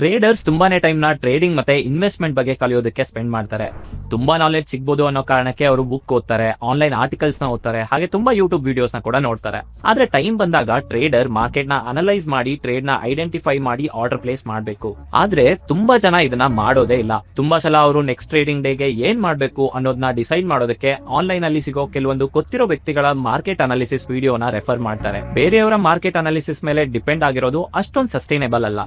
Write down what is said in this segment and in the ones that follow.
Traders ತುಂಬಾನೇ ಟೈಮ್ನ trading ಮತ್ತೆ ಇನ್ವೆಸ್ಟ್ಮೆಂಟ್ ಬಗ್ಗೆ ಕಲಿಯೋದಕ್ಕೆ ಸ್ಪೆಂಡ್ ಮಾಡ್ತಾರೆ. ತುಂಬಾ ನಾಲೆಜ್ ಸಿಗ್ಬೋದು ಅನ್ನೋ ಕಾರಣಕ್ಕೆ ಅವರು ಬುಕ್ ಓದ್ತಾರೆ ಆನ್ಲೈನ್ ಆರ್ಟಿಕಲ್ಸ್ನ ಓದ್ತಾರೆ, ಹಾಗೆ ತುಂಬಾ ಯೂಟ್ಯೂಬ್ ವಿಡಿಯೋಸ್ನ ಕೂಡ ನೋಡ್ತಾರೆ. ಆದ್ರೆ ಟೈಮ್ ಬಂದಾಗ ಟ್ರೇಡರ್ ಮಾರ್ಕೆಟ್ನ ಅನಲೈಸ್ ಮಾಡಿ ಟ್ರೇಡ್ನ ಐಡೆಂಟಿಫೈ ಮಾಡಿ ಆರ್ಡರ್ ಪ್ಲೇಸ್ ಮಾಡಬೇಕು. ಆದ್ರೆ ತುಂಬಾ ಜನ ಇದನ್ನ ಮಾಡೋದೇ ಇಲ್ಲ. ತುಂಬಾ ಸಲ ಅವರು ನೆಕ್ಸ್ಟ್ ಟ್ರೇಡಿಂಗ್ ಡೇಗೆ ಏನ್ ಮಾಡ್ಬೇಕು ಅನ್ನೋದನ್ನ ಡಿಸೈಡ್ ಮಾಡೋದಕ್ಕೆ ಆನ್ಲೈನ್ ಅಲ್ಲಿ ಸಿಗೋ ಕೆಲವೊಂದು ಗೊತ್ತಿರೋ ವ್ಯಕ್ತಿಗಳ ಮಾರ್ಕೆಟ್ ಅನಾಲಿಸಿಸ್ ವಿಡಿಯೋನ ರೆಫರ್ ಮಾಡ್ತಾರೆ. ಬೇರೆಯವರ ಮಾರ್ಕೆಟ್ ಅನಾಲಿಸಿಸ್ ಮೇಲೆ ಡಿಪೆಂಡ್ ಆಗಿರೋದು ಅಷ್ಟೊಂದು ಸಸ್ಟೈನೇಬಲ್ ಅಲ್ಲ.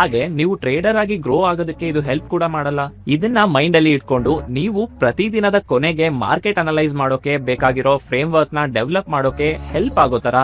ಹಾಗೆ ನೀವು ಟ್ರೇಡರ್ ಆಗಿ ಗ್ರೋ ಆಗೋದಕ್ಕೆ ಇದು ಹೆಲ್ಪ್ ಕೂಡ ಮಾಡಲ್ಲ. ಇದನ್ನ ಮೈಂಡ್ ಅಲ್ಲಿ ಇಟ್ಕೊಂಡು ನೀವು ಪ್ರತಿದಿನದ ಕೊನೆಗೆ ಮಾರ್ಕೆಟ್ ಅನಲೈಸ್ ಮಾಡೋಕೆ ಬೇಕಾಗಿರೋ ಫ್ರೇಮ್ ವರ್ಕ್ನ ಡೆವಲಪ್ ಮಾಡೋಕೆ ಹೆಲ್ಪ್ ಆಗೋ ತರ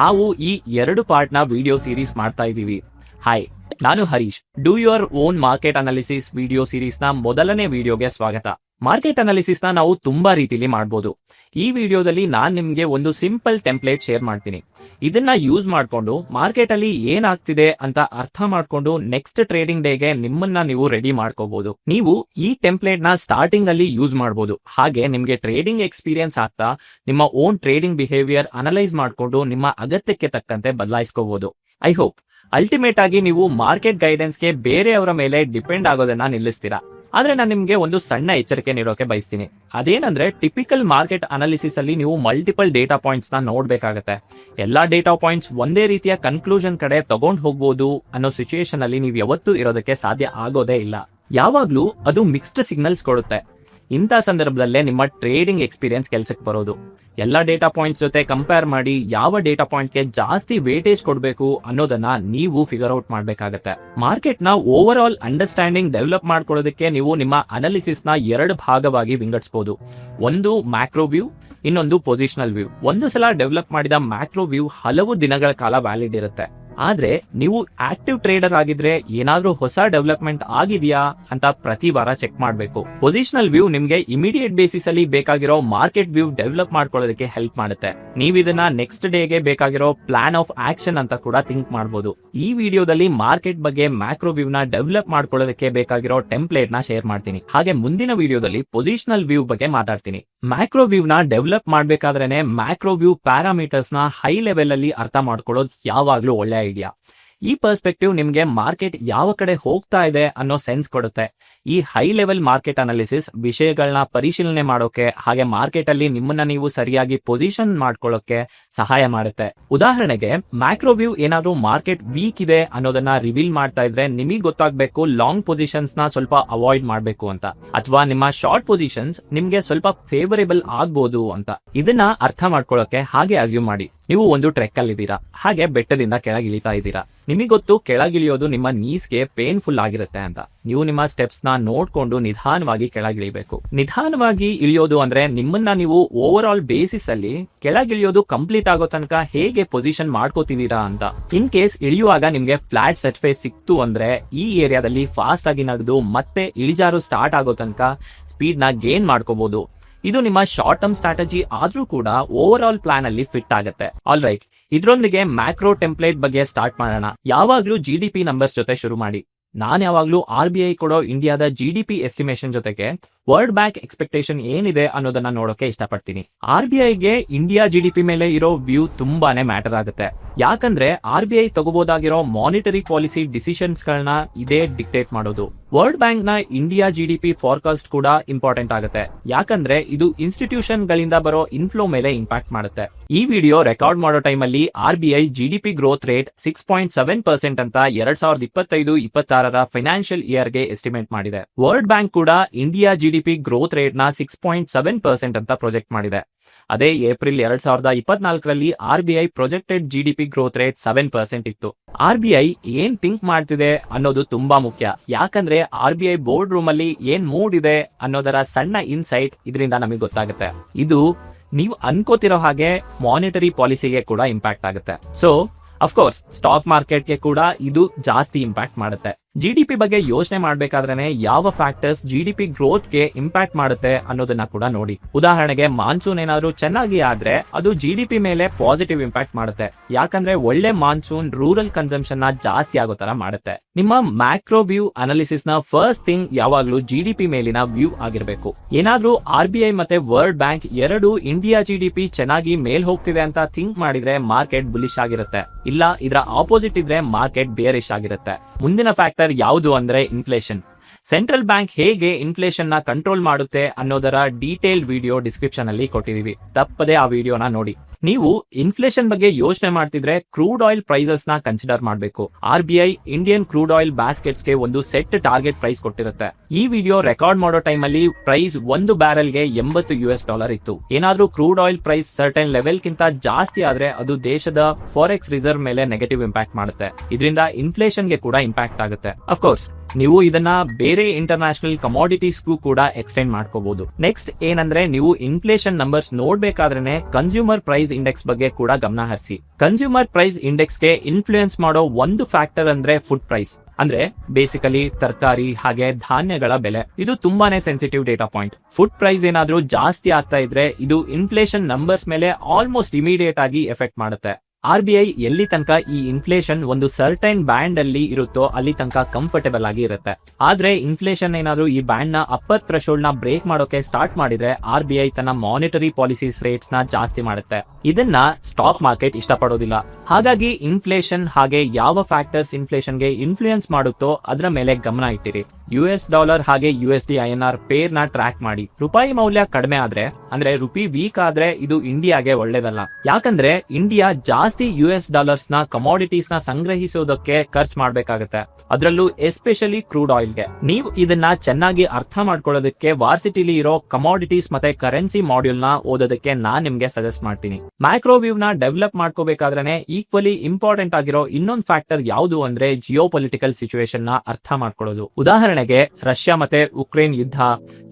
ನಾವು ಈ ಎರಡು ಪಾರ್ಟ್ನ ವಿಡಿಯೋ ಸೀರೀಸ್ ಮಾಡ್ತಾ ಇದೀವಿ ಹಾಯ್ ನಾನು Harish. Do your own market analysis video ಸೀರೀಸ್ನ ಮೊದಲನೇ ವಿಡಿಯೋಗೆ ಸ್ವಾಗತ. ಮಾರ್ಕೆಟ್ ಅನಾಲಿಸಿಸ್ನ ನಾವು ತುಂಬಾ ರೀತಿಲಿ ಮಾಡಬಹುದು ಈ ವಿಡಿಯೋದಲ್ಲಿ ನಾನ್ ನಿಮ್ಗೆ ಒಂದು ಸಿಂಪಲ್ ಟೆಂಪ್ಲೇಟ್ ಶೇರ್ ಮಾಡ್ತೀನಿ. ಇದನ್ನ ಯೂಸ್ ಮಾಡ್ಕೊಂಡು ಮಾರ್ಕೆಟ್ ಅಲ್ಲಿ ಏನಾಗ್ತಿದೆ ಅಂತ ಅರ್ಥ ಮಾಡ್ಕೊಂಡು ನೆಕ್ಸ್ಟ್ ಟ್ರೇಡಿಂಗ್ ಡೇಗೆ ನಿಮ್ಮನ್ನ ನೀವು ರೆಡಿ ಮಾಡ್ಕೋಬಹುದು ನೀವು ಈ ಟೆಂಪ್ಲೇಟ್ನ ಸ್ಟಾರ್ಟಿಂಗ್ ಅಲ್ಲಿ ಯೂಸ್ ಮಾಡಬಹುದು ಹಾಗೆ ನಿಮ್ಗೆ ಟ್ರೇಡಿಂಗ್ ಎಕ್ಸ್ಪೀರಿಯನ್ಸ್ ಆಗ್ತಾ ನಿಮ್ಮ ಓನ್ ಟ್ರೇಡಿಂಗ್ ಬಿಹೇವಿಯರ್ ಅನಲೈಸ್ ಮಾಡ್ಕೊಂಡು ನಿಮ್ಮ ಅಗತ್ಯಕ್ಕೆ ತಕ್ಕಂತೆ ಬದಲಾಯಿಸ್ಕೋಬಹುದು ಐ ಹೋಪ್ ಅಲ್ಟಿಮೇಟ್ ಆಗಿ ನೀವು ಮಾರ್ಕೆಟ್ ಗೈಡೆನ್ಸ್ಗೆ ಬೇರೆಯವರ ಮೇಲೆ ಡಿಪೆಂಡ್ ಆಗೋದನ್ನ ನಿಲ್ಲಿಸ್ತೀರಾ. ಆದ್ರೆ ನಾನು ನಿಮ್ಗೆ ಒಂದು ಸಣ್ಣ ಎಚ್ಚರಿಕೆ ನೀಡೋಕೆ ಬಯಸ್ತೀನಿ. ಅದೇನಂದ್ರೆ ಟಿಪಿಕಲ್ ಮಾರ್ಕೆಟ್ ಅನಾಲಿಸಿಸ್ ಅಲ್ಲಿ ನೀವು ಮಲ್ಟಿಪಲ್ ಡೇಟಾ ಪಾಯಿಂಟ್ಸ್ನ ನೋಡ್ಬೇಕಾಗತ್ತೆ. ಎಲ್ಲಾ ಡೇಟಾ ಪಾಯಿಂಟ್ಸ್ ಒಂದೇ ರೀತಿಯ ಕನ್ಕ್ಲೂಷನ್ ಕಡೆ ತಗೊಂಡ್ ಹೋಗ್ಬೋದು ಅನ್ನೋ ಸಿಚುಯೇಷನ್ ಅಲ್ಲಿ ನೀವು ಯಾವತ್ತೂ ಇರೋದಕ್ಕೆ ಸಾಧ್ಯ ಆಗೋದೇ ಇಲ್ಲ. ಯಾವಾಗ್ಲೂ ಅದು ಮಿಕ್ಸ್ಡ್ ಸಿಗ್ನಲ್ಸ್ ಕೊಡುತ್ತೆ. ಇಂಥ ಸಂದರ್ಭದಲ್ಲೇ ನಿಮ್ಮ ಟ್ರೇಡಿಂಗ್ ಎಕ್ಸ್ಪೀರಿಯನ್ಸ್ ಕೆಲಸಕ್ಕೆ ಬರೋದು. ಎಲ್ಲ ಡೇಟಾ ಪಾಯಿಂಟ್ಸ್ ಜೊತೆ ಕಂಪೇರ್ ಮಾಡಿ ಯಾವ ಡೇಟಾ ಪಾಯಿಂಟ್ಗೆ ಜಾಸ್ತಿ ವೇಟೇಜ್ ಕೊಡಬೇಕು ಅನ್ನೋದನ್ನ ನೀವು ಫಿಗರ್ ಔಟ್ ಮಾಡಬೇಕಾಗತ್ತೆ. ಮಾರ್ಕೆಟ್ನ ಓವರ್ ಆಲ್ ಅಂಡರ್ಸ್ಟ್ಯಾಂಡಿಂಗ್ ಡೆವಲಪ್ ಮಾಡ್ಕೊಳ್ಳೋದಕ್ಕೆ ನೀವು ನಿಮ್ಮ ಅನಾಲಿಸಿಸ್ನ ಎರಡು ಭಾಗವಾಗಿ ವಿಂಗಡಿಸಬಹುದು ಒಂದು ಮ್ಯಾಕ್ರೋ ವ್ಯೂ ಇನ್ನೊಂದು ಪೊಸಿಷನಲ್ ವ್ಯೂ ಒಂದು ಸಲ ಡೆವಲಪ್ ಮಾಡಿದ ಮ್ಯಾಕ್ರೋ ವ್ಯೂ ಹಲವು ದಿನಗಳ ಕಾಲ ವ್ಯಾಲಿಡ್ ಇರುತ್ತೆ. ಆದ್ರೆ ನೀವು ಆಕ್ಟಿವ್ ಟ್ರೇಡರ್ ಆಗಿದ್ರೆ ಏನಾದ್ರೂ ಹೊಸ ಡೆವಲಪ್ಮೆಂಟ್ ಆಗಿದೆಯಾ ಅಂತ ಪ್ರತಿ ವಾರ ಚೆಕ್ ಮಾಡಬೇಕು. ಪೊಸಿಷನಲ್ ವ್ಯೂ ನಿಮ್ಗೆ ಇಮಿಡಿಯೇಟ್ ಬೇಸಿಸ್ ಅಲ್ಲಿ ಬೇಕಾಗಿರೋ ಮಾರ್ಕೆಟ್ ವ್ಯೂ ಡೆವಲಪ್ ಮಾಡ್ಕೊಳ್ಳೋದಕ್ಕೆ ಹೆಲ್ಪ್ ಮಾಡುತ್ತೆ. ನೀವು ಇದನ್ನ ನೆಕ್ಸ್ಟ್ ಡೇಗೆ ಬೇಕಾಗಿರೋ ಪ್ಲಾನ್ ಆಫ್ ಆಕ್ಷನ್ ಅಂತ ಕೂಡ ಥಿಂಕ್ ಮಾಡಬಹುದು ಈ ವಿಡಿಯೋದಲ್ಲಿ ಮಾರ್ಕೆಟ್ ಬಗ್ಗೆ ಮ್ಯಾಕ್ರೋ ವ್ಯೂ ನ ಡೆವಲಪ್ ಮಾಡ್ಕೊಳ್ಳೋದಕ್ಕೆ ಬೇಕಾಗಿರೋ ಟೆಂಪ್ಲೇಟ್ನ ಶೇರ್ ಮಾಡ್ತೀನಿ. ಹಾಗೆ ಮುಂದಿನ ವಿಡಿಯೋದಲ್ಲಿ ಪೊಸಿಷನಲ್ ವ್ಯೂ ಬಗ್ಗೆ ಮಾತಾಡ್ತೀನಿ. ಮ್ಯಾಕ್ರೋ ವ್ಯೂ ನ ಡೆವಲಪ್ ಮಾಡ್ಬೇಕಾದ್ರೇನೆ ಮ್ಯಾಕ್ರೋ ವ್ಯೂ ಪ್ಯಾರಾಮೀಟರ್ಸ್ನ ಹೈ ಲೆವೆಲ್ ಅಲ್ಲಿ ಅರ್ಥ ಮಾಡ್ಕೊಳ್ಳೋದು ಯಾವಾಗ್ಲೂ ಒಳ್ಳೆ ಐಡಿಯಾ ಈ ಪರ್ಸ್ಪೆಕ್ಟಿವ್ ನಿಮ್ಗೆ ಮಾರ್ಕೆಟ್ ಯಾವ ಕಡೆ ಹೋಗ್ತಾ ಇದೆ ಅನ್ನೋ ಸೆನ್ಸ್ ಕೊಡುತ್ತೆ. ಈ ಹೈ ಲೆವೆಲ್ ಮಾರ್ಕೆಟ್ ಅನಾಲಿಸಿಸ್ ವಿಷಯಗಳನ್ನ ಪರಿಶೀಲನೆ ಮಾಡೋಕೆ, ಹಾಗೆ ಮಾರ್ಕೆಟ್ ಅಲ್ಲಿ ನಿಮ್ಮನ್ನ ನೀವು ಸರಿಯಾಗಿ ಪೊಸಿಷನ್ ಮಾಡ್ಕೊಳ್ಳೋಕೆ ಸಹಾಯ ಮಾಡುತ್ತೆ. ಉದಾಹರಣೆಗೆ ಮ್ಯಾಕ್ರೋ ವ್ಯೂ ಏನಾದ್ರೂ ಮಾರ್ಕೆಟ್ ವೀಕ್ ಇದೆ ಅನ್ನೋದನ್ನ ರಿವೀಲ್ ಮಾಡ್ತಾ ಇದ್ರೆ ನಿಮಗೆ ಗೊತ್ತಾಗಬೇಕು ಲಾಂಗ್ ಪೊಸಿಷನ್ಸ್ನ ಸ್ವಲ್ಪ ಅವಾಯ್ಡ್ ಮಾಡಬೇಕು ಅಂತ. ಅಥವಾ ನಿಮ್ಮ ಶಾರ್ಟ್ ಪೊಸಿಷನ್ಸ್ ನಿಮ್ಗೆ ಸ್ವಲ್ಪ ಫೇವರೇಬಲ್ ಆಗ್ಬೋದು ಅಂತ. ಇದನ್ನ ಅರ್ಥ ಮಾಡ್ಕೊಳ್ಳೋಕೆ ಹಾಗೆ ಅಸ್ಯೂಮ್ ಮಾಡಿ. ನೀವು ಒಂದು ಟ್ರೆಕ್ ಅಲ್ಲಿ ಇದ್ದೀರಾ ಹಾಗೆ ಬೆಟ್ಟದಿಂದ ಕೆಳಗಿಳಿತಾ ಇದ್ದೀರಾ? ನಿಮಗೆ ಗೊತ್ತು ಕೆಳಗಿಳಿಯೋದು ನಿಮ್ಮ ನೀಸ್ಗೆ ಪೇನ್ಫುಲ್ ಆಗಿರುತ್ತೆ ಅಂತ. ನೀವು ನಿಮ್ಮ ಸ್ಟೆಪ್ಸ್ನ ನೋಡ್ಕೊಂಡು ನಿಧಾನವಾಗಿ ಕೆಳಗಿಳಿಬೇಕು. ನಿಧಾನವಾಗಿ ಇಳಿಯೋದು ಅಂದ್ರೆ ನಿಮ್ಮನ್ನ ನೀವು ಓವರ್ ಆಲ್ ಬೇಸಿಸ್ ಅಲ್ಲಿ ಕೆಳಗಿಳಿಯೋದು ಕಂಪ್ಲೀಟ್ ಆಗೋ ತನಕ ಹೇಗೆ ಪೊಸಿಷನ್ ಮಾಡ್ಕೋತಿದ್ದೀರಾ ಅಂತ. ಇನ್ ಕೇಸ್ ಇಳಿಯುವಾಗ ನಿಮ್ಗೆ ಫ್ಲಾಟ್ ಸರ್ಫೇಸ್ ಸಿಕ್ತು ಅಂದ್ರೆ ಈ ಏರಿಯಾದಲ್ಲಿ ಫಾಸ್ಟ್ ಆಗಿ ನಡೆದು ಮತ್ತೆ ಇಳಿಜಾರು ಸ್ಟಾರ್ಟ್ ಆಗೋ ತನಕ ಸ್ಪೀಡ್ನ ಗೇನ್ ಮಾಡ್ಕೋಬಹುದು ಇದು ನಿಮ್ಮ ಶಾರ್ಟ್ ಟರ್ಮ್ ಸ್ಟ್ರಾಟಜಿ ಆದ್ರೂ ಕೂಡ ಓವರ್ ಆಲ್ ಪ್ಲಾನ್ ಅಲ್ಲಿ ಫಿಟ್ ಆಗುತ್ತೆ. ಆಲ್ ರೈಟ್ ಇದ್ರೊಂದಿಗೆ ಮ್ಯಾಕ್ರೋ ಟೆಂಪ್ಲೇಟ್ ಬಗ್ಗೆ ಸ್ಟಾರ್ಟ್ ಮಾಡೋಣ. ಯಾವಾಗ್ಲೂ ಜಿ ಡಿ ನಂಬರ್ಸ್ ಜೊತೆ ಶುರು ಮಾಡಿ. ನಾನ್ ಯಾವಾಗ್ಲೂ ಆರ್ ಬಿ ಐ ಕೊಡೋ ಇಂಡಿಯಾದ ಜಿ ಡಿ ಪಿ ಎಸ್ಟಿಮೇಷನ್ ಜೊತೆಗೆ ವರ್ಲ್ಡ್ ಬ್ಯಾಂಕ್ ಎಕ್ಸ್ಪೆಕ್ಟೇಷನ್ ಏನಿದೆ ಅನ್ನೋದನ್ನ ನೋಡೋಕೆ ಇಷ್ಟಪಡ್ತೀನಿ. ಆರ್ ಬಿ ಐಗೆ ಇಂಡಿಯಾ ಜಿ ಡಿ ಪಿ ಮೇಲೆ ಇರೋ ವ್ಯೂ ತುಂಬಾನೇ ಮ್ಯಾಟರ್ ಆಗುತ್ತೆ. ಯಾಕಂದ್ರೆ ಆರ್ ಬಿ ಐ ತಗೋಬಹುದಾಗಿರೋ ಮಾನಿಟರಿ ಪಾಲಿಸಿ ಡಿಸಿಷನ್ಸ್ ಗಳನ್ನ ಇದೇ ಡಿಕ್ಟೇಟ್ ಮಾಡೋದು. ವರ್ಲ್ಡ್ ಬ್ಯಾಂಕ್ನ India G D P forecast ಕೂಡ ಇಂಪಾರ್ಟೆಂಟ್ ಆಗುತ್ತೆ. ಯಾಕಂದ್ರೆ ಇದು ಇನ್ಸ್ಟಿಟ್ಯೂಷನ್ ಗಳಿಂದ ಬರೋ ಇನ್ಫ್ಲೋ ಮೇಲೆ ಇಂಪ್ಯಾಕ್ಟ್ ಮಾಡುತ್ತೆ. ಈ ವಿಡಿಯೋ ರೆಕಾರ್ಡ್ ಮಾಡೋ ಟೈಮ್ ಅಲ್ಲಿ R B I G D P growth rate six point seven percent ಅಂತ ಎರಡ್ ಸಾವಿರದ ಇಪ್ಪತ್ತೈದು, ಇಪ್ಪತ್ತಾರರ ಫೈನಾನ್ಷಿಯಲ್ ಇಯರ್ಗೆ ಎಸ್ಟಿಮೇಟ್ ಮಾಡಿದೆ. ವರ್ಲ್ಡ್ ಬ್ಯಾಂಕ್ ಕೂಡ India G D P growth ರೇಟ್ನ six point seven percent ಅಂತ ಪ್ರೊಜೆಕ್ಟ್ ಮಾಡಿದೆ. ಅದೇ ಏಪ್ರಿಲ್ ಎರಡ್ ಸಾವಿರದ ಇಪ್ಪತ್ನಾಲ್ಕರಲ್ಲಿ R B I projected GDP growth rate seven percent ಇತ್ತು. ಆರ್ ಬಿ ಐ ಏನ್ ಥಿಂಕ್ ಮಾಡ್ತಿದೆ ಅನ್ನೋದು ತುಂಬಾ ಮುಖ್ಯ. ಯಾಕಂದ್ರೆ R B I board room ಅಲ್ಲಿ ಏನ್ ಮೂಡ್ ಇದೆ ಅನ್ನೋದರ ಸಣ್ಣ ಇನ್ಸೈಟ್ ಇದರಿಂದ ನಮಗೆ ಗೊತ್ತಾಗುತ್ತೆ. ಇದು ನೀವು ಅನ್ಕೋತಿರೋ ಹಾಗೆ ಮಾನಿಟರಿ ಪಾಲಿಸಿಗೆ ಕೂಡ ಇಂಪ್ಯಾಕ್ಟ್ ಆಗುತ್ತೆ. ಸೊ ಅಫ್ಕೋರ್ಸ್ ಸ್ಟಾಕ್ ಮಾರ್ಕೆಟ್ಗೆ ಕೂಡ ಇದು ಜಾಸ್ತಿ ಇಂಪ್ಯಾಕ್ಟ್ ಮಾಡುತ್ತೆ. ಜಿ ಡಿ ಪಿ ಬಗ್ಗೆ ಯೋಚನೆ ಮಾಡಬೇಕಾದ್ರೆ ಯಾವ ಫ್ಯಾಕ್ಟರ್ಸ್ ಜಿ ಡಿ ಪಿ ಗ್ರೋತ್ಗೆ ಇಂಪ್ಯಾಕ್ಟ್ ಮಾಡುತ್ತೆ ಅನ್ನೋದನ್ನ ಕೂಡ ನೋಡಿ. ಉದಾಹರಣೆಗೆ ಮಾನ್ಸೂನ್ ಏನಾದ್ರು ಚೆನ್ನಾಗಿ ಆದ್ರೆ ಅದು ಜಿ ಡಿ ಪಿ ಮೇಲೆ ಪಾಸಿಟಿವ್ ಇಂಪ್ಯಾಕ್ಟ್ ಮಾಡುತ್ತೆ. ಯಾಕಂದ್ರೆ ಒಳ್ಳೆ ಮಾನ್ಸೂನ್ ರೂರಲ್ ಕನ್ಸಂಪ್ಷನ್ನ ಜಾಸ್ತಿ ಆಗೋ ತರ ಮಾಡುತ್ತೆ. ನಿಮ್ಮ ಮ್ಯಾಕ್ರೋ ವ್ಯೂ ಅನಾಲಿಸಿಸ್ನ ಫಸ್ಟ್ ಥಿಂಗ್ ಯಾವಾಗ್ಲೂ ಜಿ ಡಿ ಪಿ ಮೇಲಿನ ವ್ಯೂ ಆಗಿರ್ಬೇಕು. ಏನಾದ್ರೂ ಆರ್ ಬಿ ಐ ಮತ್ತೆ ವರ್ಲ್ಡ್ ಬ್ಯಾಂಕ್ ಎರಡು ಇಂಡಿಯಾ ಜಿ ಡಿ ಪಿ ಚೆನ್ನಾಗಿ ಮೇಲ್ ಹೋಗ್ತಿದೆ ಅಂತ ಥಿಂಕ್ ಮಾಡಿದ್ರೆ ಮಾರ್ಕೆಟ್ ಬುಲಿಶ್ ಆಗಿರುತ್ತೆ. ಇಲ್ಲ, ಇದರ ಆಪೋಸಿಟ್ ಇದ್ರೆ ಮಾರ್ಕೆಟ್ ಬೇರಿಶ್ ಆಗಿರುತ್ತೆ. ಮುಂದಿನ ಫ್ಯಾಕ್ಟರ್ ಫ್ಯಾಕ್ಟರ್ ಯಾವುದು ಅಂದ್ರೆ ಇನ್ಫ್ಲೇಷನ್ ಸೆಂಟ್ರಲ್ ಬ್ಯಾಂಕ್ ಹೇಗೆ ಇನ್ಫ್ಲೇಷನ್ನ ಕಂಟ್ರೋಲ್ ಮಾಡುತ್ತೆ ಅನ್ನೋದರ ಡೀಟೇಲ್ ವಿಡಿಯೋ ಡಿಸ್ಕ್ರಿಪ್ಷನ್ ಅಲ್ಲಿ ಕೊಟ್ಟಿದೀವಿ. ತಪ್ಪದೆ ಆ ವಿಡಿಯೋನ ನೋಡಿ. ನೀವು ಇನ್ಫ್ಲೇಷನ್ ಬಗ್ಗೆ ಯೋಚನೆ ಮಾಡ್ತಿದ್ರೆ ಕ್ರೂಡ್ ಆಯಿಲ್ ಪ್ರೈಸಸ್ನ ಕನ್ಸಿಡರ್ ಮಾಡಬೇಕು. R B I Indian crude oil ಬಾಸ್ಕೆಟ್ಸ್ಗೆ ಒಂದು ಸೆಟ್ ಟಾರ್ಗೆಟ್ ಪ್ರೈಸ್ ಕೊಟ್ಟಿರುತ್ತೆ. ಈ ವಿಡಿಯೋ ರೆಕಾರ್ಡ್ ಮಾಡೋ ಟೈಮ್ ಅಲ್ಲಿ ಪ್ರೈಸ್ ಒಂದು ಬ್ಯಾರೆಲ್ಗೆ ಎಂಬತ್ತು ಯು ಡಾಲರ್ ಇತ್ತು. ಏನಾದ್ರೂ crude oil price certain level ಗಿಂತ ಜಾಸ್ತಿ ಆದ್ರೆ ಅದು ದೇಶದ ಫಾರೆಕ್ಸ್ ರಿಸರ್ವ್ ಮೇಲೆ ನೆಗೆಟಿವ್ ಇಂಪ್ಯಾಕ್ಟ್ ಮಾಡುತ್ತೆ. ಇದರಿಂದ ಇನ್ಫ್ಲೇಷನ್ಗೆ ಕೂಡ ಇಂಪ್ಯಾಕ್ಟ್ ಆಗುತ್ತೆ. ಅಫ್ಕೋರ್ಸ್ ನೀವು ಇದನ್ನ ಬೇರೆ ಇಂಟರ್ನ್ಯಾಷನಲ್ ಕಮಾಡಿಟೀಸ್ಗೂ ಕೂಡ ಎಕ್ಸ್ಟೆಂಡ್ ಮಾಡ್ಕೋಬಹುದು ನೆಕ್ಸ್ಟ್ ಏನಂದ್ರೆ ನೀವು ಇನ್ಫ್ಲೇಷನ್ ನಂಬರ್ಸ್ ನೋಡ್ಬೇಕಾದ್ರೆ ಕನ್ಸ್ಯೂಮರ್ ಪ್ರೈಸ್ ಇಂಡೆಕ್ಸ್ ಬಗ್ಗೆ ಕೂಡ ಗಮನ ಹರಿಸಿ. ಕನ್ಸ್ಯೂಮರ್ ಪ್ರೈಸ್ ಇಂಡೆಕ್ಸ್ಗೆ ಇನ್ಫ್ಲೂಯೆನ್ಸ್ ಮಾಡೋ ಒಂದು ಫ್ಯಾಕ್ಟರ್ ಅಂದ್ರೆ ಫುಡ್ ಪ್ರೈಸ್ ಅಂದ್ರೆ ಬೇಸಿಕಲಿ ತರಕಾರಿ ಹಾಗೆ ಧಾನ್ಯಗಳ ಬೆಲೆ. ಇದು ತುಂಬಾನೇ sensitive data point food price ಏನಾದ್ರೂ ಜಾಸ್ತಿ ಆಗ್ತಾ ಇದ್ರೆ ಇದು ಇನ್ಫ್ಲೇಷನ್ ನಂಬರ್ಸ್ ಮೇಲೆ ಆಲ್ಮೋಸ್ಟ್ ಇಮಿಡಿಯೇಟ್ ಆಗಿ ಎಫೆಕ್ಟ್ ಮಾಡುತ್ತೆ. ಆರ್ ಬಿ ಐ ಎಲ್ಲಿ ತನಕ ಈ ಇನ್ಫ್ಲೇಷನ್ ಒಂದು ಸರ್ಟೈನ್ ಬ್ಯಾಂಡ್ ಅಲ್ಲಿ ಇರುತ್ತೋ ಅಲ್ಲಿ ತನಕ ಕಂಫರ್ಟೇಬಲ್ ಆಗಿ ಇರುತ್ತೆ. ಆದ್ರೆ ಇನ್ಫ್ಲೇಷನ್ ಏನಾದ್ರೂ ಈ ಬ್ಯಾಂಡ್ನ ಅಪ್ಪರ್ ಥ್ರೆಶೋಲ್ಡ್ನ ಬ್ರೇಕ್ ಮಾಡೋಕೆ ಸ್ಟಾರ್ಟ್ ಮಾಡಿದ್ರೆ ಆರ್ ಬಿ ಐ ತನ್ನ ಮಾನಿಟರಿ ಪಾಲಿಸೀಸ್ ರೇಟ್ಸ್ನ ಜಾಸ್ತಿ ಮಾಡುತ್ತೆ. ಇದನ್ನ ಸ್ಟಾಕ್ ಮಾರ್ಕೆಟ್ ಇಷ್ಟಪಡೋದಿಲ್ಲ. ಹಾಗಾಗಿ ಇನ್ಫ್ಲೇಷನ್ ಹಾಗೆ ಯಾವ ಫ್ಯಾಕ್ಟರ್ಸ್ ಇನ್ಫ್ಲೇಷನ್ಗೆ ಇನ್ಫ್ಲೂಯೆನ್ಸ್ ಮಾಡುತ್ತೋ ಅದರ ಮೇಲೆ ಗಮನ ಇಟ್ಟಿರಿ. ಯು ಎಸ್ ಡಾಲರ್ ಹಾಗೆ U S D I N R ಪೇರ್ನ track ಮಾಡಿ. ರೂಪಾಯಿ ಮೌಲ್ಯ ಕಡಿಮೆ ಆದ್ರೆ, ಅಂದ್ರೆ ರುಪಿ ವೀಕ್ ಆದ್ರೆ ಇದು ಇಂಡಿಯಾಗೆ ಒಳ್ಳೇದಲ್ಲ. ಯಾಕಂದ್ರೆ ಇಂಡಿಯಾ ಜಾಸ್ತಿ ಯು ಎಸ್ ಡಾಲರ್ಸ್ನ ಕಮಾಡಿಟೀಸ್ನ ಸಂಗ್ರಹಿಸೋದಕ್ಕೆ ಖರ್ಚು ಮಾಡ್ಬೇಕಾಗತ್ತೆ. ಅದರಲ್ಲೂ ಎಸ್ಪೆಷಲಿ ಕ್ರೂಡ್ ಆಯಿಲ್ಗೆ ನೀವು ಇದನ್ನ ಚೆನ್ನಾಗಿ ಅರ್ಥ ಮಾಡ್ಕೊಳ್ಳೋದಕ್ಕೆ ವಾರ್ಸಿಟಿಲಿ ಇರೋ ಕಮಾಡಿಟೀಸ್ ಮತ್ತೆ ಕರೆನ್ಸಿ ಮಾಡ್ಯೂಲ್ನ ಓದೋದಕ್ಕೆ ನಾನ್ ನಿಮ್ಗೆ ಸಜೆಸ್ಟ್ ಮಾಡ್ತೀನಿ. ಮ್ಯಾಕ್ರೋವ್ಯೂ ನ ಡೆವಲಪ್ ಮಾಡ್ಕೋಬೇಕಾದ್ರೆ ಈಕ್ವಲಿ ಇಂಪಾರ್ಟೆಂಟ್ ಆಗಿರೋ ಇನ್ನೊಂದು ಫ್ಯಾಕ್ಟರ್ ಯಾವುದು ಅಂದ್ರೆ ಜಿಯೋ ಪೊಲಿಟಿಕಲ್ ಸಿಚುವೇಶನ್ನ ಅರ್ಥ ಮಾಡ್ಕೊಳ್ಳೋದು. ಉದಾಹರಣೆಗೆ ರಷ್ಯಾ ಮತ್ತೆ ಉಕ್ರೇನ್ ಯುದ್ಧ,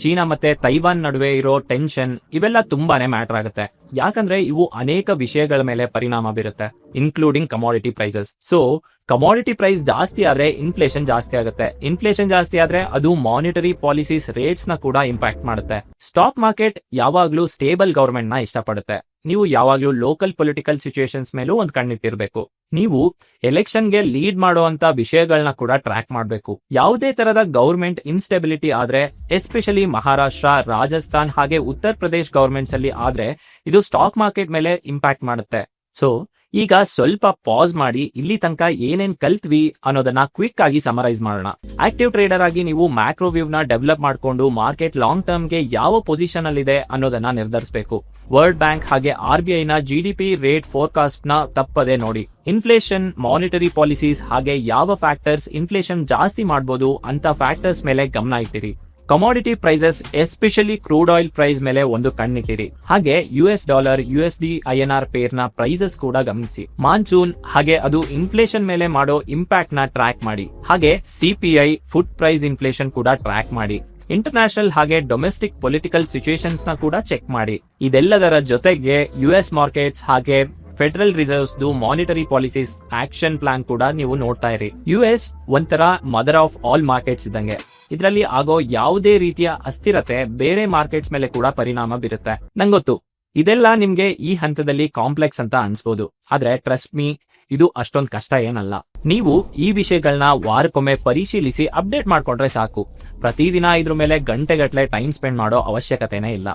ಚೀನಾ ಮತ್ತೆ ತೈವಾನ್ ನಡುವೆ ಇರೋ ಟೆನ್ಷನ್ ಇವೆಲ್ಲ ತುಂಬಾನೇ ಮ್ಯಾಟರ್ ಆಗುತ್ತೆ. ಯಾಕಂದ್ರೆ ಇವು ಅನೇಕ ವಿಷಯಗಳ ಮೇಲೆ ಪರಿಣಾಮ ಬೀರುತ್ತೆ including commodity prices so commodity price ಜಾಸ್ತಿ ಆದ್ರೆ ಇನ್ಫ್ಲೇಷನ್ ಜಾಸ್ತಿ ಆಗುತ್ತೆ. ಇನ್ಫ್ಲೇಷನ್ ಜಾಸ್ತಿ ಆದ್ರೆ ಅದು ಮಾನಿಟರಿ ಪಾಲಿಸೀಸ್ ರೇಟ್ಸ್ನ ಕೂಡ ಇಂಪ್ಯಾಕ್ಟ್ ಮಾಡುತ್ತೆ. ಸ್ಟಾಕ್ ಮಾರ್ಕೆಟ್ ಯಾವಾಗ್ಲೂ ಸ್ಟೇಬಲ್ ಗವರ್ಮೆಂಟ್ನ ಇಷ್ಟಪಡುತ್ತೆ. ನೀವು ಯಾವಾಗ್ಲೂ ಲೋಕಲ್ ಪೊಲಿಟಿಕಲ್ ಸಿಚುಯೇಷನ್ಸ್ ಮೇಲೂ ಒಂದ್ ಕಣ್ಣಿಟ್ಟಿರ್ಬೇಕು. ನೀವು ಎಲೆಕ್ಷನ್ಗೆ ಲೀಡ್ ಮಾಡುವಂತ ವಿಷಯಗಳನ್ನ ಕೂಡ ಟ್ರ್ಯಾಕ್ ಮಾಡಬೇಕು. ಯಾವುದೇ ತರದ ಗವರ್ಮೆಂಟ್ ಇನ್ಸ್ಟೆಬಿಲಿಟಿ ಆದ್ರೆ ಎಸ್ಪೆಷಲಿ ಮಹಾರಾಷ್ಟ್ರ, ರಾಜಸ್ಥಾನ್ ಹಾಗೆ ಉತ್ತರ ಪ್ರದೇಶ್ ಗವರ್ಮೆಂಟ್ಸ್ ಅಲ್ಲಿ ಆದ್ರೆ, ಇದು ಸ್ಟಾಕ್ ಮಾರ್ಕೆಟ್ ಮೇಲೆ ಇಂಪ್ಯಾಕ್ಟ್ ಮಾಡುತ್ತೆ. ಸೊ ಈಗ ಸ್ವಲ್ಪ ಪಾಸ್ ಮಾಡಿ, ಇಲ್ಲಿ ತನಕ ಏನೇನ್ ಕಲ್ತ್ವಿ ಅನ್ನೋದನ್ನ ಕ್ವಿಕ್ ಆಗಿ ಸಮರೈಸ್ ಮಾಡೋಣ. ಆಕ್ಟಿವ್ ಟ್ರೇಡರ್ ಆಗಿ ನೀವು ಮ್ಯಾಕ್ರೋ ವ್ಯೂ ನ ಡೆವಲಪ್ ಮಾಡ್ಕೊಂಡು ಮಾರ್ಕೆಟ್ ಲಾಂಗ್ ಟರ್ಮ್ಗೆ ಯಾವ ಪೊಸಿಷನ್ ಅಲ್ಲಿ ಇದೆ ಅನ್ನೋದನ್ನ ನಿರ್ಧರಿಸಬೇಕು. ವರ್ಲ್ಡ್ ಬ್ಯಾಂಕ್ ಹಾಗೆ ಆರ್ ಬಿ ಐ ನ ಜಿ ಡಿ ಪಿ ರೇಟ್ ಫೋರ್ಕಾಸ್ಟ್ನ ತಪ್ಪದೆ ನೋಡಿ. ಇನ್ಫ್ಲೇಷನ್ ಮಾನಿಟರಿ ಪಾಲಿಸೀಸ್ ಹಾಗೆ ಯಾವ ಫ್ಯಾಕ್ಟರ್ಸ್ ಇನ್ಫ್ಲೇಷನ್ ಜಾಸ್ತಿ ಮಾಡಬಹುದು ಅಂತ ಫ್ಯಾಕ್ಟರ್ಸ್ ಮೇಲೆ ಗಮನ ಇಟ್ಟಿರಿ. Commodity prices especially crude oil price ಮೇಲೆ ಒಂದು ಕಣ್ಣಿಟ್ಟಿರಿ. ಹಾಗೆ U S dollar U S D I N R ಪೇರ್ನ prices ಕೂಡ ಗಮನಿಸಿ. ಮಾನ್ಸೂನ್ ಹಾಗೆ ಅದು ಇನ್ಫ್ಲೇಷನ್ ಮೇಲೆ ಮಾಡೋ ಇಂಪ್ಯಾಕ್ಟ್ನ ಟ್ರ್ಯಾಕ್ ಮಾಡಿ. ಹಾಗೆ ಸಿಪಿಐ ಫುಡ್ ಪ್ರೈಸ್ ಇನ್ಫ್ಲೇಷನ್ ಕೂಡ ಟ್ರ್ಯಾಕ್ ಮಾಡಿ. ಇಂಟರ್ನ್ಯಾಷನಲ್ ಹಾಗೆ ಡೊಮೆಸ್ಟಿಕ್ ಪೊಲಿಟಿಕಲ್ ಸಿಚುಯೇಷನ್ಸ್ನ ಕೂಡ ಚೆಕ್ ಮಾಡಿ. ಇದೆಲ್ಲದರ ಜೊತೆಗೆ ಯು ಎಸ್ ಮಾರ್ಕೆಟ್ಸ್ ಹಾಗೆ federal reserve's monetary policies action plan ಕೂಡ ನೀವು ನೋಡ್ತಾ ಇರಿ. ಯು ಎಸ್ ಒಂಥರ ಮದರ್ ಆಫ್ ಆಲ್ ಮಾರ್ಕೆಟ್ಸ್ ಇದ್ದಂಗೆ. ಇದರಲ್ಲಿ ಆಗೋ ಯಾವುದೇ ರೀತಿಯ ಅಸ್ಥಿರತೆ ಬೇರೆ ಮಾರ್ಕೆಟ್ಸ್ ಮೇಲೆ ಕೂಡ ಪರಿಣಾಮ ಬೀರುತ್ತೆ. ನಂಗೊತ್ತು, ಇದೆಲ್ಲ ನಿಮ್ಗೆ ಈ ಹಂತದಲ್ಲಿ ಕಾಂಪ್ಲೆಕ್ಸ್ ಅಂತ ಅನ್ಸ್ಬೋದು. ಆದ್ರೆ ಟ್ರಸ್ಟ್ ಮೀ ಇದು ಅಷ್ಟೊಂದು ಕಷ್ಟ ಏನಲ್ಲ. ನೀವು ಈ ವಿಷಯಗಳನ್ನ ವಾರಕ್ಕೊಮ್ಮೆ ಪರಿಶೀಲಿಸಿ ಅಪ್ಡೇಟ್ ಮಾಡ್ಕೊಂಡ್ರೆ ಸಾಕು. ಪ್ರತಿದಿನ ಇದ್ರ ಮೇಲೆ ಗಂಟೆಗಟ್ಟಲೆ ಟೈಮ್ ಸ್ಪೆಂಡ್ ಮಾಡೋ ಅವಶ್ಯಕತೆನೇ ಇಲ್ಲ.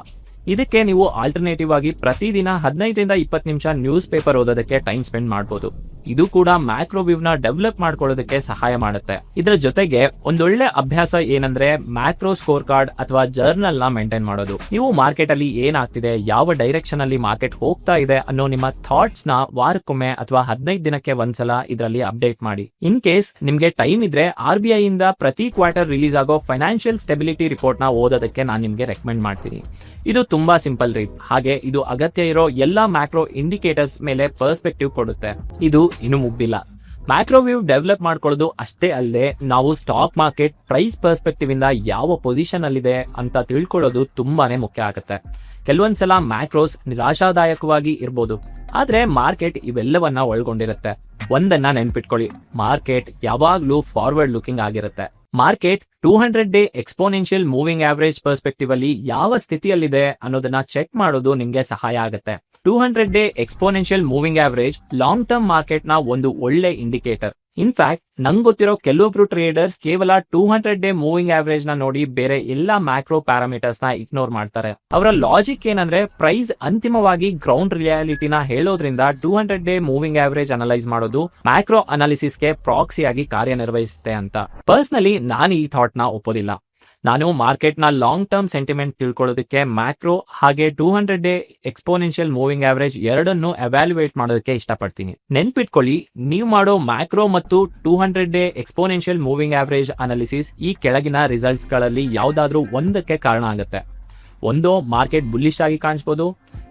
ಇದಕ್ಕೆ ನೀವು ಆಲ್ಟರ್ನೇಟಿವ್ ಆಗಿ ಪ್ರತಿದಿನ ಹದಿನೈದರಿಂದ ಇಪ್ಪತ್ತು ನಿಮಿಷ ನ್ಯೂಸ್ ಪೇಪರ್ ಓದೋದಕ್ಕೆ ಟೈಮ್ ಸ್ಪೆಂಡ್ ಮಾಡಬಹುದು ಇದು ಕೂಡ ಮ್ಯಾಕ್ರೋ ವ್ಯೂ ನ ಡೆವಲಪ್ ಮಾಡ್ಕೊಳ್ಳೋದಕ್ಕೆ ಸಹಾಯ ಮಾಡುತ್ತೆ. ಇದರ ಜೊತೆಗೆ ಒಂದೊಳ್ಳೆ ಅಭ್ಯಾಸ ಏನಂದ್ರೆ ಮ್ಯಾಕ್ರೋ ಸ್ಕೋರ್ ಕಾರ್ಡ್ ಅಥವಾ ಜರ್ನಲ್ನ ಮೇಂಟೈನ್ ಮಾಡೋದು. ನೀವು ಮಾರ್ಕೆಟ್ ಅಲ್ಲಿ ಏನಾಗ್ತಿದೆ, ಯಾವ ಡೈರೆಕ್ಷನ್ ಅಲ್ಲಿ ಮಾರ್ಕೆಟ್ ಹೋಗ್ತಾ ಇದೆ ಅನ್ನೋ ನಿಮ್ಮ ಥಾಟ್ಸ್ನ ವಾರಕ್ಕೊಮ್ಮೆ ಅಥವಾ ಹದಿನೈದು ದಿನಕ್ಕೆ ಒಂದ್ಸಲ ಇದರಲ್ಲಿ ಅಪ್ಡೇಟ್ ಮಾಡಿ. ಇನ್ ಕೇಸ್ ನಿಮ್ಗೆ ಟೈಮ್ ಇದ್ರೆ ಆರ್ ಬಿ ಐ ಇಂದ ಪ್ರತಿ ಕ್ವಾರ್ಟರ್ ರಿಲೀಸ್ ಆಗೋ ಫೈನಾನ್ಷಿಯಲ್ ಸ್ಟೆಬಿಲಿಟಿ ರಿಪೋರ್ಟ್ನ ಓದೋದಕ್ಕೆ ನಾನು ನಿಮ್ಗೆ ರೆಕಮೆಂಡ್ ಮಾಡ್ತೀನಿ. ಇದು ತುಂಬಾ ಸಿಂಪಲ್ ರೀ. ಹಾಗೆ ಇದು ಅಗತ್ಯ ಇರೋ ಎಲ್ಲಾ ಮ್ಯಾಕ್ರೋ ಇಂಡಿಕೇಟರ್ಸ್ ಮೇಲೆ ಪರ್ಸ್ಪೆಕ್ಟಿವ್ ಕೊಡುತ್ತೆ. ಇದು ಇನ್ನು ಮುಗ್ದಿಲ್ಲ. ಮ್ಯಾಕ್ರೋ ವ್ಯೂ ಡೆವಲಪ್ ಮಾಡ್ಕೊಳ್ಳೋದು ಅಷ್ಟೇ ಅಲ್ಲದೆ, ನಾವು ಸ್ಟಾಕ್ ಮಾರ್ಕೆಟ್ ಪ್ರೈಸ್ ಪರ್ಸ್ಪೆಕ್ಟಿವ್ ಇಂದ ಯಾವ ಪೊಸಿಷನ್ ಅಲ್ಲಿದೆ ಅಂತ ತಿಳ್ಕೊಳ್ಳೋದು ತುಂಬಾನೇ ಮುಖ್ಯ ಆಗುತ್ತೆ. ಕೆಲವೊಂದ್ಸಲ ಮ್ಯಾಕ್ರೋಸ್ ನಿರಾಶಾದಾಯಕವಾಗಿ ಇರ್ಬೋದು. ಆದ್ರೆ ಮಾರ್ಕೆಟ್ ಇವೆಲ್ಲವನ್ನ ಒಳಗೊಂಡಿರುತ್ತೆ. ಒಂದನ್ನ ನೆನ್ಪಿಟ್ಕೊಳ್ಳಿ. ಮಾರ್ಕೆಟ್ ಯಾವಾಗ್ಲೂ ಫಾರ್ವರ್ಡ್ ಲುಕಿಂಗ್ ಆಗಿರುತ್ತೆ. Market two hundred day exponential moving average perspective ಅಲ್ಲಿ ಯಾವ ಸ್ಥಿತಿಯಲ್ಲಿದೆ ಅನ್ನೋದನ್ನ ಚೆಕ್ ಮಾಡೋದು ನಿಮ್ಗೆ ಸಹಾಯ ಆಗುತ್ತೆ. Two hundred day exponential moving average long term ಮಾರ್ಕೆಟ್ನ ಒಂದು ಒಳ್ಳೆ ಇಂಡಿಕೇಟರ್ ಇನ್ಫ್ಯಾಕ್ಟ್ ನಂಗೆ ಗೊತ್ತಿರೋ ಕೆಲವೊಬ್ರು ಟ್ರೇಡರ್ಸ್ ಕೇವಲ ಟೂ ಹಂಡ್ರೆಡ್ ಡೇ ಮೂವಿಂಗ್ ಆವರೇಜ್ನ ನೋಡಿ ಬೇರೆ ಎಲ್ಲಾ ಮ್ಯಾಕ್ರೋ ಪ್ಯಾರಾಮೀಟರ್ಸ್ನ ಇಗ್ನೋರ್ ಮಾಡ್ತಾರೆ. ಅವರ ಲಾಜಿಕ್ ಏನಂದ್ರೆ ಪ್ರೈಸ್ ಅಂತಿಮವಾಗಿ ಗ್ರೌಂಡ್ ರಿಯಾಲಿಟಿನ ಹೇಳೋದ್ರಿಂದ two hundred day moving average analyse ಮಾಡೋದು ಮ್ಯಾಕ್ರೋ ಅನಾಲಿಸಿಸ್ಗೆ ಪ್ರಾಕ್ಸಿ ಆಗಿ ಕಾರ್ಯನಿರ್ವಹಿಸುತ್ತೆ ಅಂತ. ಪರ್ಸ್ನಲಿ ನಾನು ಈ ಥಾಟ್ನ ಒಪ್ಪೋದಿಲ್ಲ. ನಾನು ಮಾರ್ಕೆಟ್ನ ಲಾಂಗ್ ಟರ್ಮ್ ಸೆಂಟಿಮೆಂಟ್ ತಿಳ್ಕೊಳ್ಳೋದಕ್ಕೆ ಮ್ಯಾಕ್ರೋ ಹಾಗೆ two hundred day exponential moving average ಎರಡನ್ನು ಅವ್ಯಾಲ್ಯೂಯೇಟ್ ಮಾಡೋದಕ್ಕೆ ಇಷ್ಟಪಡ್ತೀನಿ. ನೆನ್ಪಿಟ್ಕೊಳ್ಳಿ, ನೀವು ಮಾಡೋ ಮ್ಯಾಕ್ರೋ ಮತ್ತು two hundred day exponential moving average analysis ಈ ಕೆಳಗಿನ ರಿಸಲ್ಟ್ಸ್ಗಳಲ್ಲಿ ಯಾವ್ದಾದ್ರೂ ಒಂದಕ್ಕೆ ಕಾರಣ ಆಗುತ್ತೆ. ಒಂದೋ ಮಾರ್ಕೆಟ್ ಬುಲ್ಲಿಶ್ ಆಗಿ ಕಾಣಿಸ್ಬೋದು,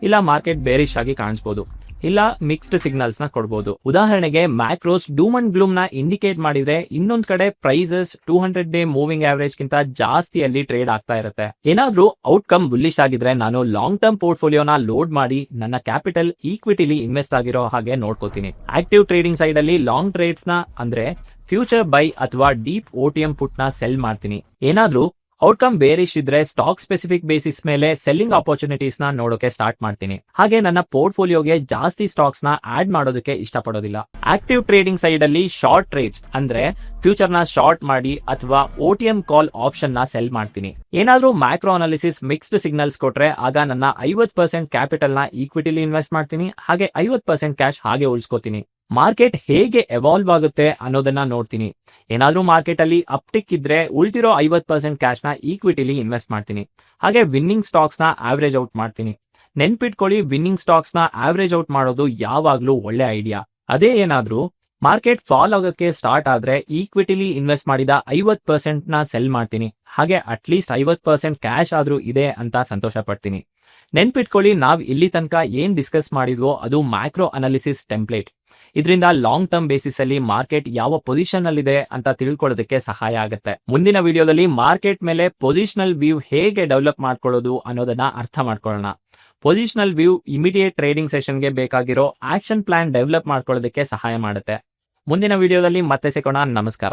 ಇಲ್ಲ ಮಾರ್ಕೆಟ್ ಬೇರಿಶ್ ಆಗಿ ಕಾಣಿಸ್ಬೋದು. ಇಲ್ಲ ಮಿಕ್ಸ್ಡ್ ಸಿಗ್ನಲ್ಸ್ನ ಕೊಡಬಹುದು ಉದಾಹರಣೆಗೆ ಮ್ಯಾಕ್ರೋಸ್ ಡೂಮ್ ಅಂಡ್ ಗ್ಲೂಮ್ನ ಇಂಡಿಕೇಟ್ ಮಾಡಿದ್ರೆ ಇನ್ನೊಂದ್ ಕಡೆ prices two hundred day moving average ಗಿಂತ ಜಾಸ್ತಿಯಲ್ಲಿ ಟ್ರೇಡ್ ಆಗ್ತಾ ಇರುತ್ತೆ. ಏನಾದ್ರೂ ಔಟ್ಕಮ್ ಬುಲ್ಲಿಶ್ ಆಗಿದ್ರೆ ನಾನು ಲಾಂಗ್ ಟರ್ಮ್ ಪೋರ್ಟ್ಫೋಲಿಯೋನ ಲೋಡ್ ಮಾಡಿ ನನ್ನ ಕ್ಯಾಪಿಟಲ್ ಈಕ್ವಿಟಿಲಿ ಇನ್ವೆಸ್ಟ್ ಆಗಿರೋ ಹಾಗೆ ನೋಡ್ಕೋತೀನಿ. ಆಕ್ಟಿವ್ ಟ್ರೇಡಿಂಗ್ ಸೈಡ್ ಅಲ್ಲಿ ಲಾಂಗ್ ಟ್ರೇಡ್ಸ್ನ ಅಂದ್ರೆ ಫ್ಯೂಚರ್ ಬೈ ಅಥವಾ ಡೀಪ್ ಓಟಿಎಂ ಪುಟ್ನ ಸೆಲ್ ಮಾಡ್ತೀನಿ. ಏನಾದ್ರೂ ಔಟ್ಕಮ್ ಬೇರಿಶ್ ಇದ್ರೆ ಸ್ಟಾಕ್ ಸ್ಪೆಸಿಫಿಕ್ ಬೇಸಿಸ್ ಮೇಲೆ ಸೆಲ್ಲಿಂಗ್ ಆಪರ್ಚುನಿಟೀಸ್ನ ನೋಡೋಕೆ ಸ್ಟಾರ್ಟ್ ಮಾಡ್ತೀನಿ. ಹಾಗೆ ನನ್ನ ಪೋರ್ಟ್ಫೋಲಿಯೋಗೆ ಜಾಸ್ತಿ ಸ್ಟಾಕ್ಸ್ನ ಆಡ್ ಮಾಡೋದಕ್ಕೆ ಇಷ್ಟಪಡೋದಿಲ್ಲ. ಆಕ್ಟಿವ್ ಟ್ರೇಡಿಂಗ್ ಸೈಡ್ ಅಲ್ಲಿ ಶಾರ್ಟ್ ಟ್ರೇಡ್ಸ್ ಅಂದ್ರೆ ಫ್ಯೂಚರ್ನ ಶಾರ್ಟ್ ಮಾಡಿ ಅಥವಾ ಒ ಟಿ ಎಂ ಕಾಲ್ ಆಪ್ಷನ್ನ ಸೆಲ್ ಮಾಡ್ತೀನಿ. ಏನಾದ್ರೂ ಮ್ಯಾಕ್ರೋ ಅನಾಲಿಸಿಸ್ ಮಿಕ್ಸ್ಡ್ ಸಿಗ್ನಲ್ಸ್ ಕೊಟ್ರೆ ಆಗ ನನ್ನ ಐವತ್ ಪರ್ಸೆಂಟ್ ಕ್ಯಾಪಿಟಲ್ನ ಈಕ್ವಿಟಿಲಿ ಇನ್ವೆಸ್ಟ್ ಮಾಡ್ತೀನಿ. ಹಾಗೆ ಐವತ್ ಪರ್ಸೆಂಟ್ ಕ್ಯಾಶ್ ಹಾಗೆ ಉಳಿಸ್ಕೋತೀನಿ. ಮಾರ್ಕೆಟ್ ಹೇಗೆ ಎವಾಲ್ವ್ ಆಗುತ್ತೆ ಅನ್ನೋದನ್ನ ನೋಡ್ತೀನಿ. ಏನಾದ್ರೂ ಮಾರ್ಕೆಟ್ ಅಲ್ಲಿ ಅಪ್ಟಿಕ್ ಇದ್ರೆ ಉಳ್ತಿರೋ ಐವತ್ ಪರ್ಸೆಂಟ್ ಕ್ಯಾಶ್ನ ಈಕ್ವಿಟಿಲಿ ಇನ್ವೆಸ್ಟ್ ಮಾಡ್ತೀನಿ. ಹಾಗೆ ವಿನ್ನಿಂಗ್ ಸ್ಟಾಕ್ಸ್ನ ಆವರೇಜ್ ಔಟ್ ಮಾಡ್ತೀನಿ. ನೆನ್ಪಿಟ್ಕೊಳ್ಳಿ ವಿನ್ನಿಂಗ್ ಸ್ಟಾಕ್ಸ್ನ ಆವರೇಜ್ ಔಟ್ ಮಾಡೋದು ಯಾವಾಗ್ಲೂ ಒಳ್ಳೆ ಐಡಿಯಾ ಅದೇ ಏನಾದ್ರೂ ಮಾರ್ಕೆಟ್ ಫಾಲ್ ಆಗೋಕ್ಕೆ ಸ್ಟಾರ್ಟ್ ಆದ್ರೆ ಈಕ್ವಿಟಿಲಿ ಇನ್ವೆಸ್ಟ್ ಮಾಡಿದ ಐವತ್ ಪರ್ಸೆಂಟ್ನ ಸೆಲ್ ಮಾಡ್ತೀನಿ. ಹಾಗೆ ಅಟ್ಲೀಸ್ಟ್ ಐವತ್ ಪರ್ಸೆಂಟ್ ಕ್ಯಾಶ್ ಆದ್ರೂ ಇದೆ ಅಂತ ಸಂತೋಷ ಪಡ್ತೀನಿ ನೆನ್ಪಿಟ್ಕೊಳ್ಳಿ, ನಾವ್ ಇಲ್ಲಿ ತನಕ ಏನ್ ಡಿಸ್ಕಸ್ ಮಾಡಿದ್ವೋ ಅದು ಮ್ಯಾಕ್ರೋ ಅನಾಲಿಸಿಸ್ ಟೆಂಪ್ಲೇಟ್ ಇದರಿಂದ ಲಾಂಗ್ ಟರ್ಮ್ ಬೇಸಿಸ್ ಅಲ್ಲಿ ಮಾರ್ಕೆಟ್ ಯಾವ ಪೊಸಿಷನ್ ಅಲ್ಲಿ ಇದೆ ಅಂತ ತಿಳ್ಕೊಳ್ಳೋದಕ್ಕೆ ಸಹಾಯ ಆಗುತ್ತೆ. ಮುಂದಿನ ವಿಡಿಯೋದಲ್ಲಿ ಮಾರ್ಕೆಟ್ ಮೇಲೆ ಪೊಸಿಷನಲ್ ವ್ಯೂ ಹೇಗೆ ಡೆವಲಪ್ ಮಾಡ್ಕೊಳ್ಳೋದು ಅನ್ನೋದನ್ನ ಅರ್ಥ ಮಾಡ್ಕೊಳ್ಳೋಣ. ಪೊಸಿಷನಲ್ ವ್ಯೂ ಇಮಿಡಿಯೇಟ್ ಟ್ರೇಡಿಂಗ್ ಸೆಷನ್ಗೆ ಬೇಕಾಗಿರೋ ಆಕ್ಷನ್ ಪ್ಲಾನ್ ಡೆವಲಪ್ ಮಾಡ್ಕೊಳ್ಳೋದಕ್ಕೆ ಸಹಾಯ ಮಾಡುತ್ತೆ. ಮುಂದಿನ ವಿಡಿಯೋದಲ್ಲಿ ಮತ್ತೆ ಸಿಗೋಣ. ನಮಸ್ಕಾರ.